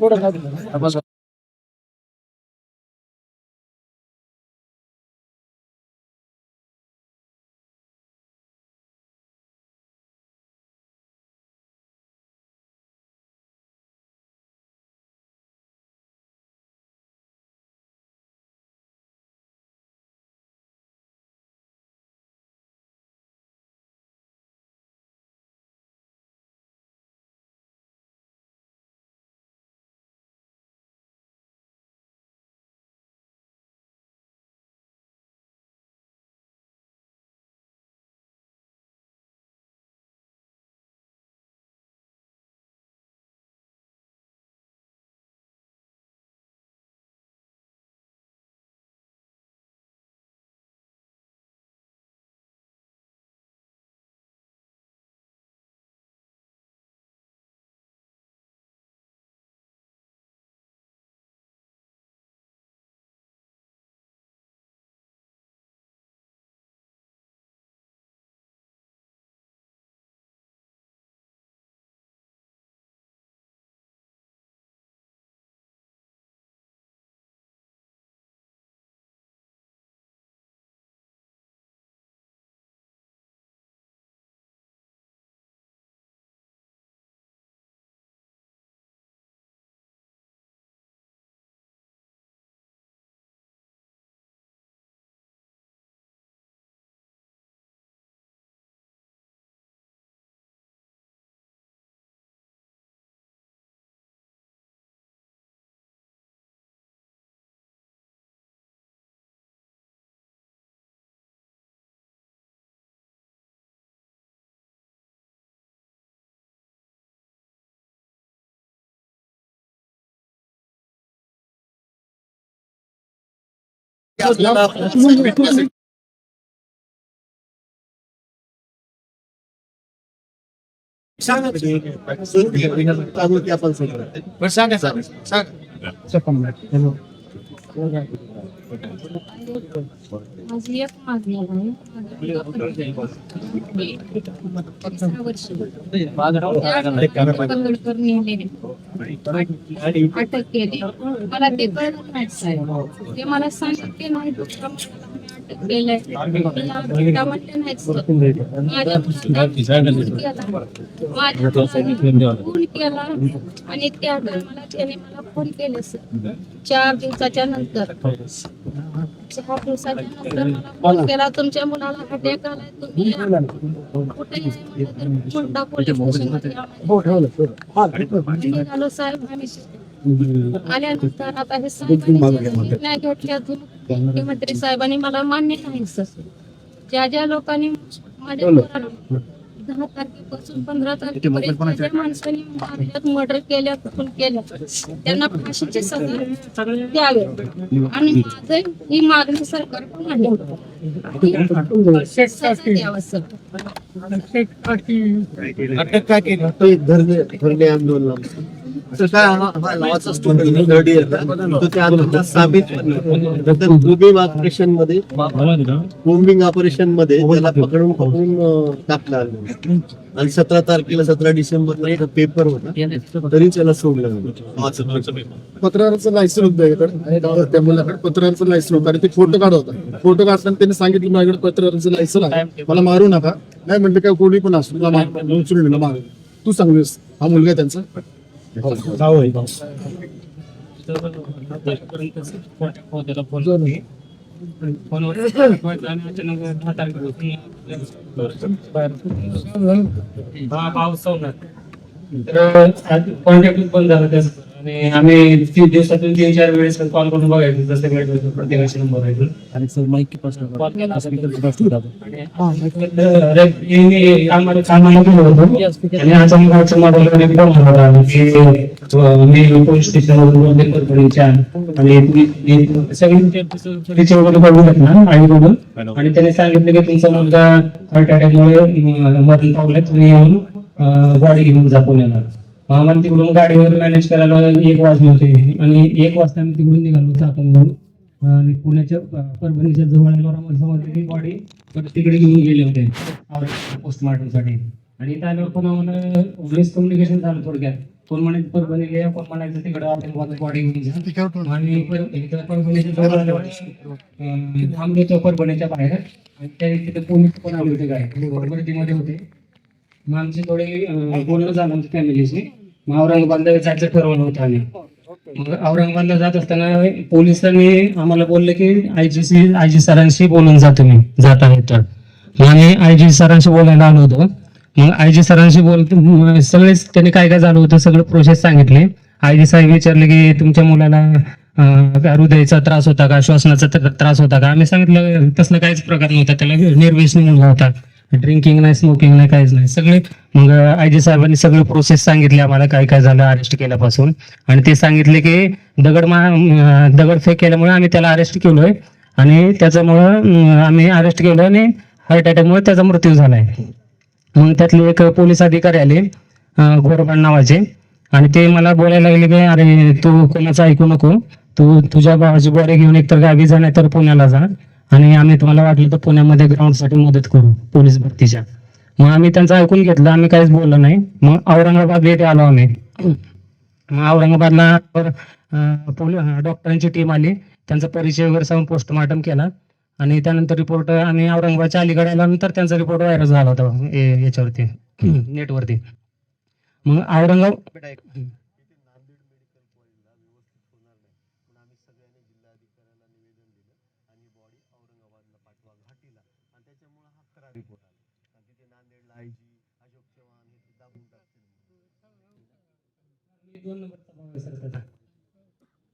थोडं Sangat besar. माझी एक मागणी आहे अटक केली मला ते कळलं नाही साहेब ते मला सांगितले नाही अटक केलंय मला नाही सर. फोन केला आणि त्या मला त्याने मला फोन केले सर चार दिवसाच्या नंतर चार दिवसाच्या नंतर मला फोन केला तुमच्या मुलाला अटॅक आलाय तुम्ही या. कुठे आहे? म्हणलं तर मुंडा पोलीस स्टेशनमध्ये आम्ही. निघालो साहेब आम्ही आल्यानंतर आता हे साहेबांनी निर्णय घेतल्यातून मुख्यमंत्री साहेबांनी मला मान्य नाही सर ज्या ज्या लोकांनी माझ्या मुलाला दहा तारखेपासून पंधरा तारखेपर्यंत ज्या माणसांनी मारल्यात मर्डर केल्यात खून केल्यात त्यांना फाशीची सजा द्यावे. आणि माझं ही मागणी सरकारकडून आहे. सजा द्यावं सर अटक का केली? धरणे आंदोलन. तर काय हा नावाचा स्टुडंट थर्ड इयरला तो त्या साबित नंतर बोम्बिंग ऑपरेशनमध्ये बोम्बिंग ऑपरेशनमध्ये त्याला पकडून पकडून अं, टाकलं आणि सतरा तारखेला सतरा डिसेंबरला एक पेपर होता. तरी त्याला सोडलं नव्हतं. लायसन होतं त्याच्याकडे. त्या मुलाकडे पत्रकाराचं लायसन होतं. आणि ते फोटो काढत फोटो काढताना त्यांनी सांगितलं माझ्याकडे पत्रकाराचं लायसन आहे. मला मारू नका. नाही म्हणलं काय कोणी पण असू तुला उचलून दिलं तू सांगूस हा मुलगा त्यांचा. कॉन्टॅक्ट पण झाला त्याचा. आणि आम्ही तीन दिवसातून तीन चार वेळेस कॉल करून बघायचो जसं वेळ भेटतो प्रत्येकाचे नंबर आहे आणि सर माहिती आणि आम्हाला कामाला गेलो होतो. आणि अचानक आमच्या मोबाईलवर एक फोन आला की अं, मी पोलीस परभणीच्या. आणि सगळी तिचे वगैरे बघून ना आई बघून. आणि त्याने सांगितलं की तुमचा मुलगा हार्ट अटॅकमुळे मरण पावलाय तुम्ही येऊन गाडी घेऊन जा पुण्याला. आम्हाला तिकडून गाडीवर मॅनेज करायला एक वाजले होते. आणि एक वाजता आम्ही तिकडून निघालो होतो आपण आणि पुण्याच्या परभणीच्या जवळ आम्हाला बॉडी परत तिकडे घेऊन गेले होते. पोस्टमार्टमसाठी आणि त्यावेळेला पण आम्हाला मिसकम्युनिकेशन झालं थोडक्यात. कोण म्हणायचं परभणीला या, कोण म्हणायचं तिकडं आपण बॉडी घेऊन आणि परभणीच्या थांबलो होतो परभणीच्या बाहेर. आणि त्या तिथे पोलीस पण आले होते काय परभणीमध्ये होते. मग आमचे थोडे बोलणं झालं आमच्या फॅमिलीशी. मग औरंगाबादला जायचं ठरवलं होतं आम्ही. मग औरंगाबादला जात असताना पोलिसांनी आम्हाला बोलले की आयजीसी आयजी सरांशी बोलून जा तुम्ही जात आहे तर. मग आम्ही आयजी सरांशी बोलायला आलो होतो. मग आयजी सरांशी बोलतो सगळेच त्यांनी काय काय झालं होतं सगळं प्रोसेस सांगितले. आयजी साहेब विचारले की तुमच्या मुलाला हृदयाचा त्रास होता का श्वसनाचा त्रास होता का? आम्ही सांगितलं तसला काहीच प्रकार नव्हता त्याला निर्वेश मुलगा होता. ड्रिंकिंग नाही स्मोकिंग नाही काहीच नाही. सगळे मग आय जी साहेबांनी सगळे प्रोसेस सांगितले आम्हाला काय काय झालं अरेस्ट केल्यापासून. आणि ते सांगितले की दगड मा दगडफेक केल्यामुळे आम्ही त्याला अरेस्ट केलोय. आणि त्याच्यामुळं आम्ही अरेस्ट केलो आणि हार्ट अटॅकमुळे त्याचा मृत्यू झालाय. मग त्यातले एक पोलीस अधिकारी आले अं, नावाचे. आणि ते मला बोलायला लागले की अरे तू कोणाचं ऐकू नको. तू तुझ्या भावाची बॉडी घेऊन एकतर गावी जा नाही तर पुण्याला जा. आणि आम्ही तुम्हाला वाटलं तर पुण्यामध्ये ग्राउंडसाठी मदत करू पोलीस भरतीच्या. मग आम्ही त्यांचं ऐकून घेतलं आम्ही काहीच बोललो नाही. मग औरंगाबाद येथे आलो आम्ही. मग औरंगाबादला डॉक्टरांची टीम आली. त्यांचा परिचय वगैरे सांगून पोस्टमॉर्टम केला. आणि त्यानंतर रिपोर्ट आम्ही औरंगाबादच्या अलीकडे आल्यानंतर त्यांचा रिपोर्ट व्हायरल झाला होता याच्यावरती नेटवरती. मग औरंगाबाद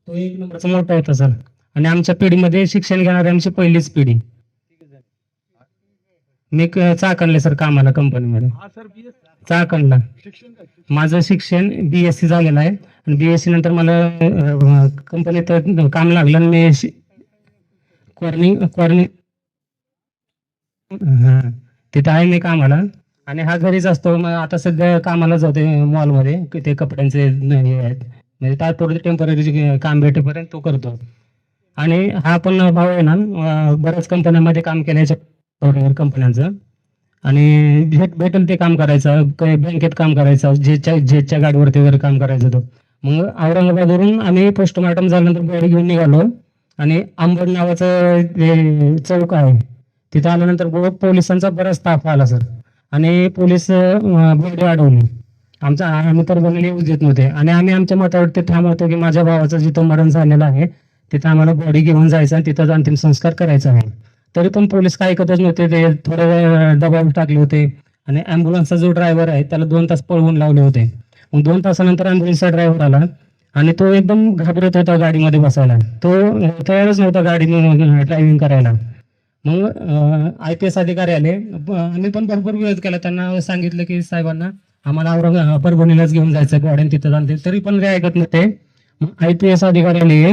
तो एक नंबरचा मोठा होता सर. आणि आमच्या पिढीमध्ये शिक्षण घेणारी आमची पहिलीच पिढी. मी चाकणले सर कामाला कंपनीमध्ये. चाकणला. माझं शिक्षण बी एस सी झालेलं आहे. आणि बी एस सी नंतर मला कंपनीत काम लागलं आणि मी कॉर्निंग कॉर्निंग हा तिथं आहे मी कामाला. आणि हा घरीच असतो. मग आता सध्या कामाला जाते मॉलमध्ये. ते कपड्यांचे न- हे आहेत. म्हणजे तात्पुरते टेंपररी काम भेटेपर्यंत तो करतो. आणि हा पण भाऊ आहे ना अं, बऱ्याच कंपन्यांमध्ये काम केल्याच्या कंपन्यांचं. आणि भेट भेटेल ते काम करायचं. काही बँकेत काम करायचं. जेच्या जेच्या गाडीवरती वगैरे काम करायचं तो. मग औरंगाबादवरून आम्ही पोस्टमार्टम झाल्यानंतर गाडी घेऊन निघालो. आणि आंबड नावाचं जे चौक आहे तिथं आल्यानंतर पोलिसांचा बराच ताफ आला सर. आणि पोलीस बॉडी अडवली आमचा आम्ही तर बनले येऊ देत नव्हते. आणि आम्ही आमच्या मतावरती ठाम होतो की माझ्या भावाचं जिथं मरण झालेलं आहे तिथं आम्हाला बॉडी घेऊन जायचं आणि तिथं अंतिम संस्कार करायचा आहे. तरी पण पोलीस काय ऐकतच नव्हते ते थोडे वेळ दबाव टाकले होते. आणि अँब्युलन्सचा जो ड्रायव्हर आहे त्याला दोन तास पळवून लावले होते. मग दोन तासानंतर अँब्युलन्सचा ड्रायव्हर आला आणि तो एकदम घाबरत होता गाडीमध्ये बसायला. तो तयारच नव्हता गाडी ड्रायव्हिंग करायला. मग आय पी एस अधिकारी आले आम्ही पण भरपूर विरोध केला. त्यांना सांगितलं की साहेबांना आम्हाला औरंगा परभणीलाच घेऊन जायचं गाड्यान तिथं जाणते तरी पण ते ऐकत नव्हते. मग आय पी एस अधिकारी आले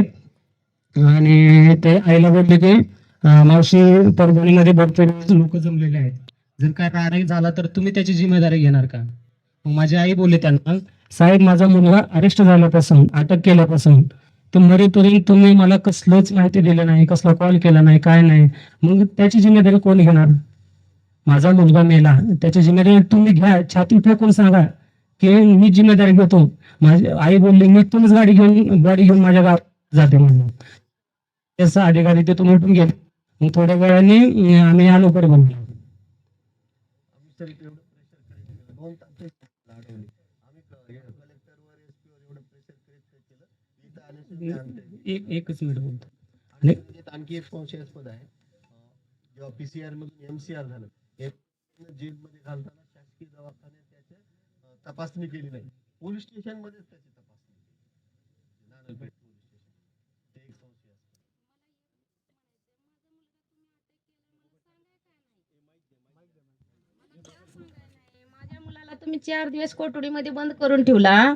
आणि ते आईला बोलले की मावशी परभणीमध्ये भरपूर लोक जमलेले आहेत. जर काय कारण झाला तर तुम्ही त्याची जिम्मेदारी घेणार का? मग माझी आई बोलले त्यांना साहेब माझा मुलगा अरेस्ट झाल्यापासून अटक केल्यापासून ते मरेपर्यंत तुम्ही मला कसलंच माहिती दिलं नाही कसला कॉल केला नाही काय नाही. मग त्याची जिम्मेदारी कोण घेणार? माझा मुलगा मेला. त्याची जिम्मेदारी तुम्ही घ्या. छाती फेकून सांगा की मी जिम्मेदारी घेतो. माझी आई बोलली मी तुम्हीच गाडी घेऊन गाडी घेऊन माझ्या गावात जाते म्हणून. त्याचा अधिकारी ते तुम्ही उठून गेले. मग थोड्या वेळाने आम्ही आलो बनलो आम्ही सर एवढं प्रेशर करायचं दोन तास अडवले आम्ही कलेक्टरवर एसपीवर एवढं प्रेशर करीत काय केलं इथं आल्याशिवाय आणता एक एकच मिनिट बोलतो. आणि आणखी एक संशयास्पद आहे. जेव्हा पीसीआर मधून एमसीआर झालं हे जेलमध्ये घालताना शासकीय दवाखान्यात त्याची तपासणी केली नाही. पोलीस स्टेशन मध्येच त्याची तपासणी केली. तुम्ही चार दिवस कोठडीमध्ये बंद करून ठेवला.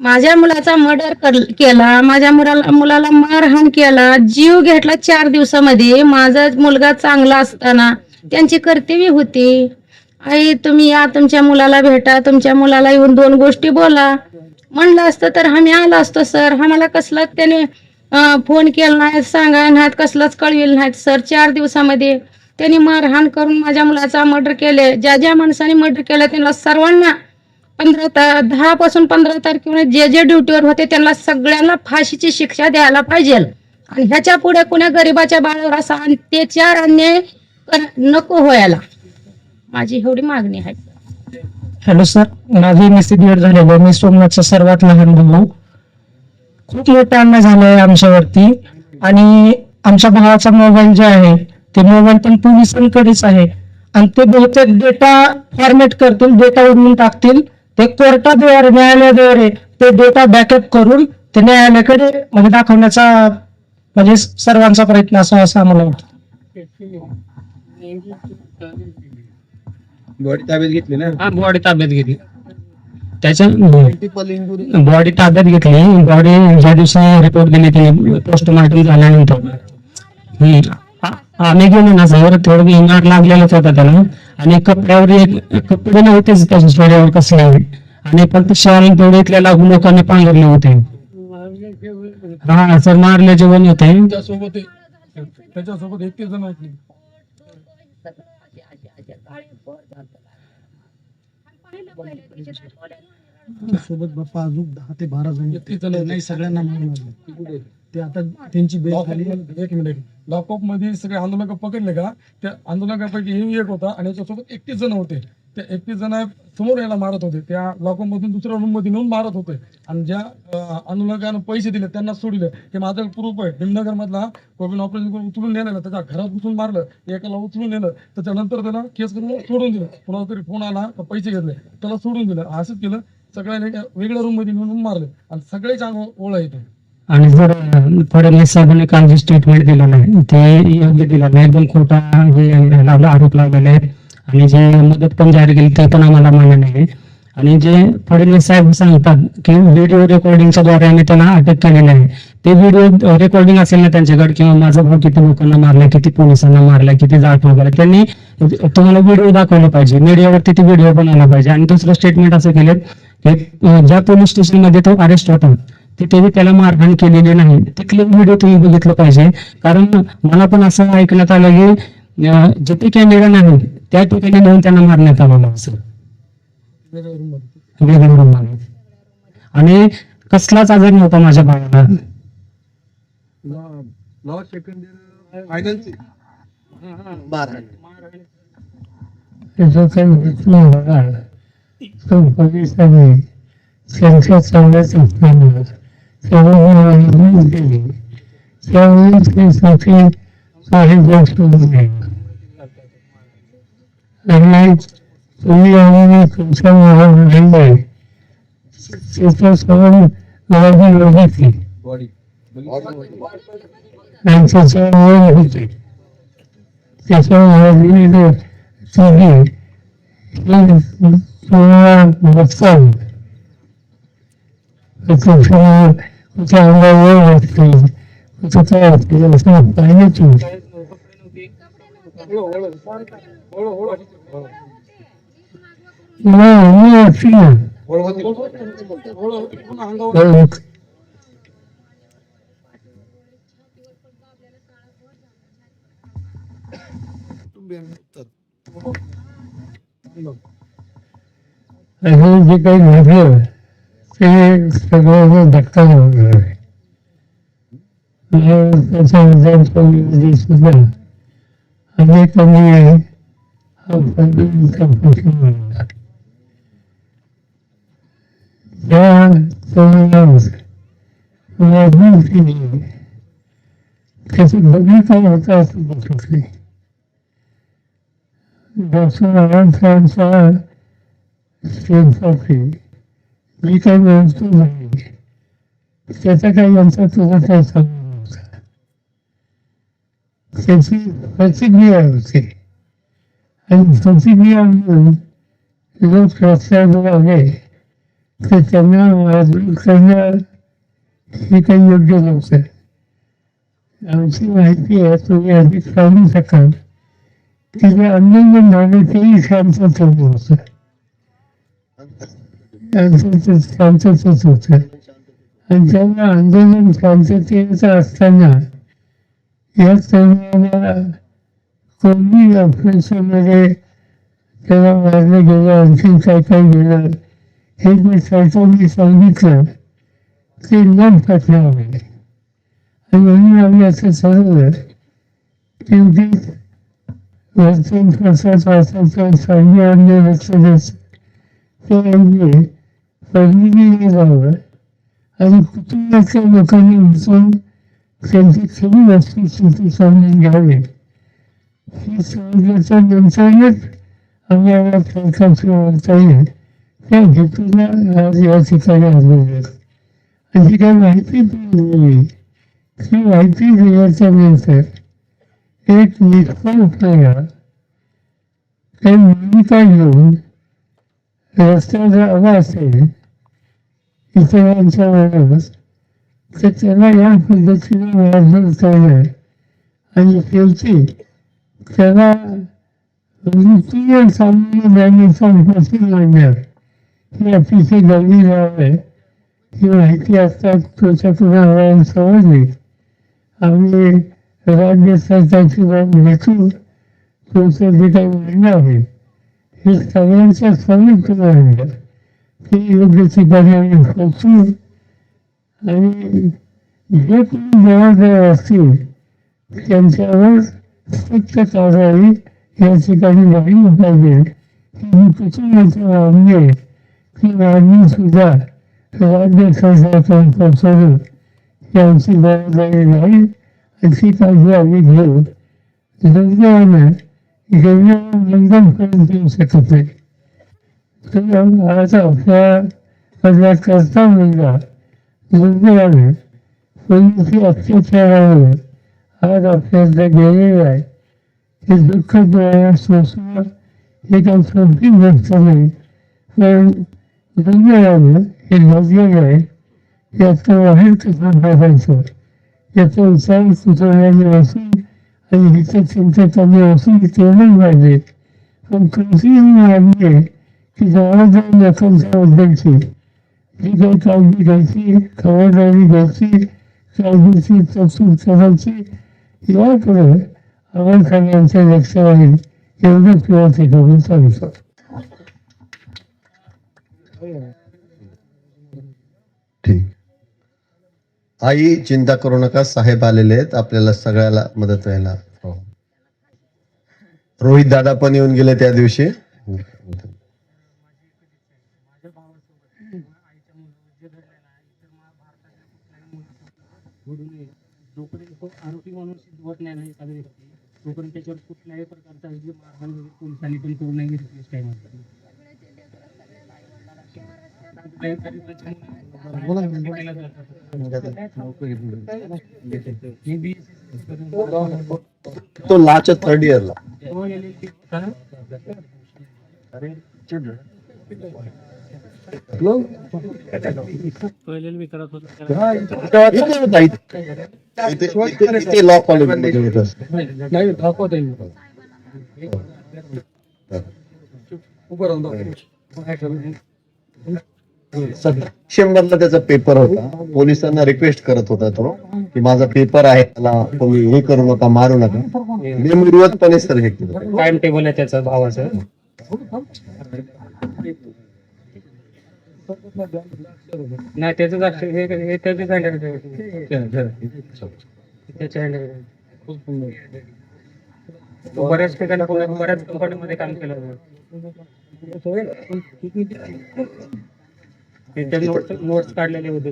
माझ्या मुलाचा मर्डर केला माझ्या मुलाला मुलाला मारहाण केला जीव घेतला चार दिवसामध्ये माझा मुलगा चांगला असताना त्यांची कर्तव्य होती. आई तुम्ही या तुमच्या मुलाला भेटा तुमच्या मुलाला येऊन दोन गोष्टी बोला. म्हणलं असतं तर आम्ही आलो असतो सर. आम्हाला कसलाच त्याने फोन केला नाही सांगा नाहीत कसलंच कळविल नाहीत सर. चार दिवसामध्ये त्यांनी मारहाण करून माझ्या मुलाचा मर्डर केले. ज्या ज्या माणसाने मर्डर केलं त्यांना सर्वांना पंधरा ता दहा पासून पंधरा तारखेमुळे जे जे ड्युटीवर होते त्यांना सगळ्यांना फाशीची शिक्षा द्यायला पाहिजे. आणि ह्याच्या पुढे कुण्या गरीबाच्या बाळावर असा अत्याचार अन्याय नको व्हायला. माझी एवढी मागणी आहे. हॅलो सर माझी निश्चित वेळ झालेलं मी सोमनाथचा सर्वात लहान भाऊ. खूप मोठा अन्याय झालाय आमच्यावरती. आणि आमच्या भावाचा मोबाईल जे आहे ते मोबाईल पण पोलिसांकडेच आहे. आणि ते बहुतेक डेटा फॉर्मेट करतील डेटा उडवून टाकतील. ते कोर्टाद्वारे न्यायालयाद्वारे ते डेटा बॅकअप करून ते न्यायालयाकडे म्हणजे दाखवण्याचा म्हणजे सर्वांचा प्रयत्न असावा असं आम्हाला वाटतं. बॉडी ताब्यात घेतली ना? हा बॉडी ताब्यात घेतली. त्याच्या बॉडी ताब्यात घेतली. बॉडी ज्या दिवशी रिपोर्ट दिली ती पोस्टमार्टम झाल्यानंतर. आम्ही गेलो ना सर थोडं इमार लागलेलंच होता त्याला. आणि कपड्यावर एक कपडे नव्हतेच त्याच्या शरीरावर कसले आणि फक्त शहर तेवढे इथल्या लागून लोकांनी पांघरले होते. हा सर मारले जेवण होते. त्यासोबत त्याच्यासोबत एकतीस जण होते सोबत बाप्पा अजून दहा ते बारा जण नाही सगळ्यांना मारून ते आता त्यांची बेल खाली एक मिनिट लॉकअपमध्ये सगळे आंदोलक पकडले का? त्या आंदोलकापैकी हे एक होता आणि याच्यासोबत एकतीस जण होते. त्या एकतीस जण समोर याला मारत होते. त्या लॉकअप मधून दुसऱ्या रूममध्ये नेऊन मारत होते. आणि ज्या आंदोलकानं पैसे दिले त्यांना सोडले. हे माझं प्रूफ आहे. भीमनगर मधला कोविड ऑपरेशन करून उचलून नेलेलं त्याच्या घरात घुसून मारलं एकाला उचलून नेलं. त्याच्यानंतर त्याला केस करून सोडून दिलं. कोणाला तरी फोन आला का पैसे घेतले त्याला सोडून दिलं. असंच केलं. सगळ्यांनी वेगळ्या रूममध्ये नेऊन मारले. आणि सगळेच ओळख येते. आणि जर फडणवीस साहेबांनी काल जे स्टेटमेंट दिलं नाही ते योग्य दिलं नाही. एकदम खोटा हे लावला आरोप लावलेले आहेत. आणि जे मदत पण जाहीर केली ते पण आम्हाला मान्य नाही. आणि जे फडणवीस साहेब सांगतात की व्हिडिओ रेकॉर्डिंगच्या द्वारे आम्ही त्यांना अटक केलेली आहे ते व्हिडिओ रेकॉर्डिंग असेल ना त्यांच्याकडे किंवा माझा भाऊ किती लोकांना मारला किती पोलिसांना मारला किती जाट वगैरे त्यांनी तुम्हाला व्हिडिओ दाखवला पाहिजे. मीडियावरती ते व्हिडिओ बनवला पाहिजे. आणि दुसरं स्टेटमेंट असं केलं की ज्या पोलीस स्टेशनमध्ये तो अरेस्ट होतात तिथे त्याला मारहाण केलेली नाही. ते क्लिप व्हिडिओ तुम्ही बघितलं पाहिजे. कारण मला पण असं ऐकण्यात आलं की जिथे कॅमेरा नाही त्या ठिकाणी नेऊन त्यांना मारण्यात आलेलं असं वेगळ्या रुमाने. आणि कसलाच आजार नव्हता माझ्या बाळाला. पोलिसांनी त्यांच्या चांगल्याच असताना त्यावेळेस ते साठी काही गोष्ट नाही आणि तुम्ही आणि तुमच्या मुलांना त्याच्यासमोर माझी बघितली बॉडी आणि त्याच्यामुळे होते त्याच्यामुळे तिघी तुम्हाला बघताल तुमच्या तुमच्या अंगावर वाटते तुझं वाटते असं पाहिजे तुम्ही मी वाटते ना. हे जे काही घडलं ते सगळं धक्का लागणार आहे त्याचा विचार सुद्धा अनेकांनी हा पंधरा प्रश्न मांडला त्या तरुणावर लागून केली त्याचं बघितलं होतं असं बघत नाही डॉक्टर आवाज शेतसाठी मी काही व्यवस्थित नाही त्याचा काही यांचा तुझा काही संबंध नव्हता त्याची प्रतिक्रिया होती आणि प्रतिक्रिया म्हणून लोक रस्त्यावर आले तर त्यांना वाजवी करणं हे काही योग्य नव्हतं आमची माहिती आहे तुम्ही अधिक सांगू शकाल. की जे आंदोलन झाले तेही शांततेने होतं त्यांचं शांततेत होतं आणि त्यांना आंदोलन शांततेचं असताना या तरुणाला कोणी ऑपरेशनमध्ये त्याला मारलं गेलं आणखी काय काय गेलं हे जे सरकारने सांगितलं ते न पटल्यामुळे आणि म्हणून आम्ही असं ठरवलं की उगीच वर्तन प्रसाद वाचायचं चांगले अन्य लक्ष द्यायचं ते आम्ही म्हणजे गेली जावं आणि कुटुंबाच्या लोकांनी उचलून त्यांची खरी वस्तुस्थिती सांगून घ्यावी. ही समजल्याच्या नंतरच आम्हाला सरकार सुरू येईल. त्या हेतूला आज या ठिकाणी आलेले आहेत. आणि काही माहिती दिली ती माहिती दिल्याच्या नंतर एक निष्फळपणा काही भूमिका घेऊन रस्त्याचा आला असेल इतरांच्या वेळेस तर त्यांना या पद्धतीने मारहाण करणं आणि शेवटी त्यांना वृत्तीय सामान्य ज्ञानाचा उपस्थित लागणार. ही अतिशय गंभीर बाब आहे. ही माहिती असतात त्याच्यातून आम्हाला समजली. आम्ही राज्य सरकारची बाब भेटून तुमचं जे काही म्हणणं आहे हे सगळ्यांच्या संयुक्त म्हणणं की योग्य ठिकाणी आम्ही पोचू आणि जे कोणी जबाबदार असतील त्यांच्यावर सक्त कारवाई या ठिकाणी झाली पाहिजे ही मी कुटुंबाचं मागणी आहे ती मागणी सुद्धा राज्य सरकारकडे पोचवणं ही आमची जबाबदारी नाही अशी काळजी आम्ही घेऊ दुर्दैवानं जेवणाला बंधन करून देऊ शकत नाही तर आज आपल्या करता मुलगा दुर्दैवानं पोलिसी अत्याचारावर आज आपल्याला गेलेलं आहे हे दुःख डोळ्यात सोसणं हे काही सोपी गोष्ट नाही पण दुर्दैवानं हे घडलेलं आहे याचं बाहेर कसं बघायचं याचा विचार सुचवण्याने असून आणि हिचं चिंता कमी असून केलं पाहिजे पण कृषी आहे आहे की जबाबदार लोकांच्या बद्दलची जी काही काळजी घ्यायची खबरदारी घ्यायची काळजीची तरतूद करायची याकडे आपण सगळ्यांच्या लक्ष राहील एवढं किंवा ते करून सांगतो ठीक. आई चिंता करू नका. साहेब आलेले आहेत. आपल्याला सगळ्याला मदत व्हायला रोहित दादा पण येऊन गेले त्या दिवशी. जोपर्यंत तो आरोपी माणूस नाही तोपर्यंत त्याच्यावर कुठल्याही प्रकारचा मारहाण वगैरे पोलिसांनी पण करू नये तो लाच्या थर्ड इयरला मी लॉ कॉलेजमध्ये. नाही दाखवता येईल. सप्टेंबरला त्याचा पेपर होता पोलिसांना रिक्वेस्ट करत होता तो की माझा पेपर आहे त्याला तुम्ही हे करू नका मारू नका निर्विरोधपणे सर हे केलं टाइम टेबल आहे त्याचं भावाचं नाही त्याचं लक्ष हे हे त्याचं हँडल त्याच्या हँडल बऱ्याच ठिकाणी बऱ्याच कंपनीमध्ये काम केलं नोट्स नोट्स काढलेले होते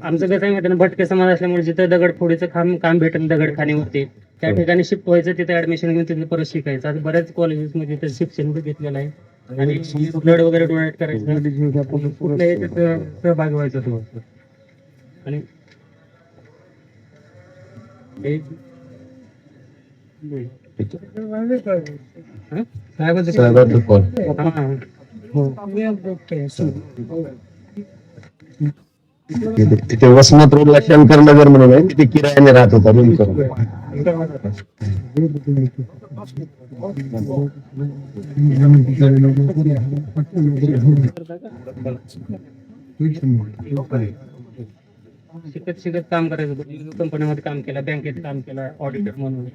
आमचं कसं आहे माहिती भटके समाज असल्यामुळे जिथं दगडफोडीचं काम काम भेटेल दगडखान्यावरती त्या ठिकाणी शिफ्ट व्हायचं तिथे ऍडमिशन घेऊन तिथे परत शिकायचं. आता बऱ्याच कॉलेजेसमध्ये तिथे शिक्षण घेतलेलं आहे. आणि ब्लड वगैरे डोनेट करायचं त्याचं सहभागी व्हायचं तो आणि हे- हं? हां. तिथे वसमत रोडला शंकर नगर म्हणून आहे तिथे किरायाने राहत होता रूम करून शिकत शिकत काम करायचं होतं. कंपनीमध्ये काम केलं बँकेत काम केलं ऑडिटर म्हणून.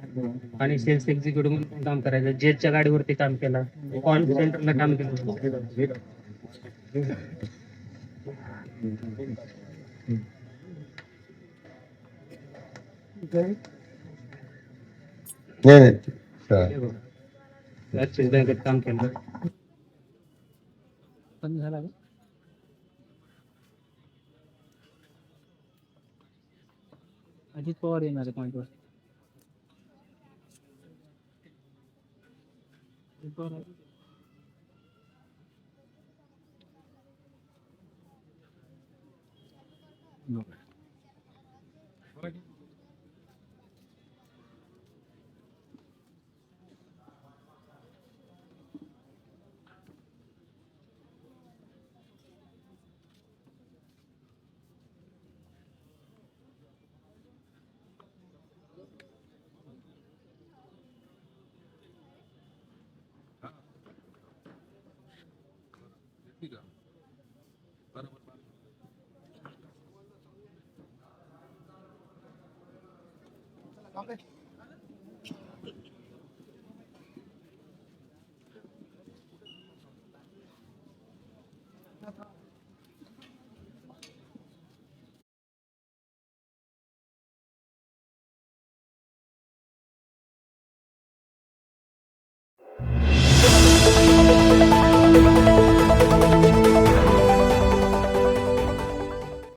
आणि सेल्स एक्झिक्युटिव्ह म्हणून पण काम करायचं. जेटच्या गाडीवरती काम केलं. कॉल सेंटरला काम केलं Nee, nee. Ja. Dat is denk ik dank in. Ajit Pawar in as a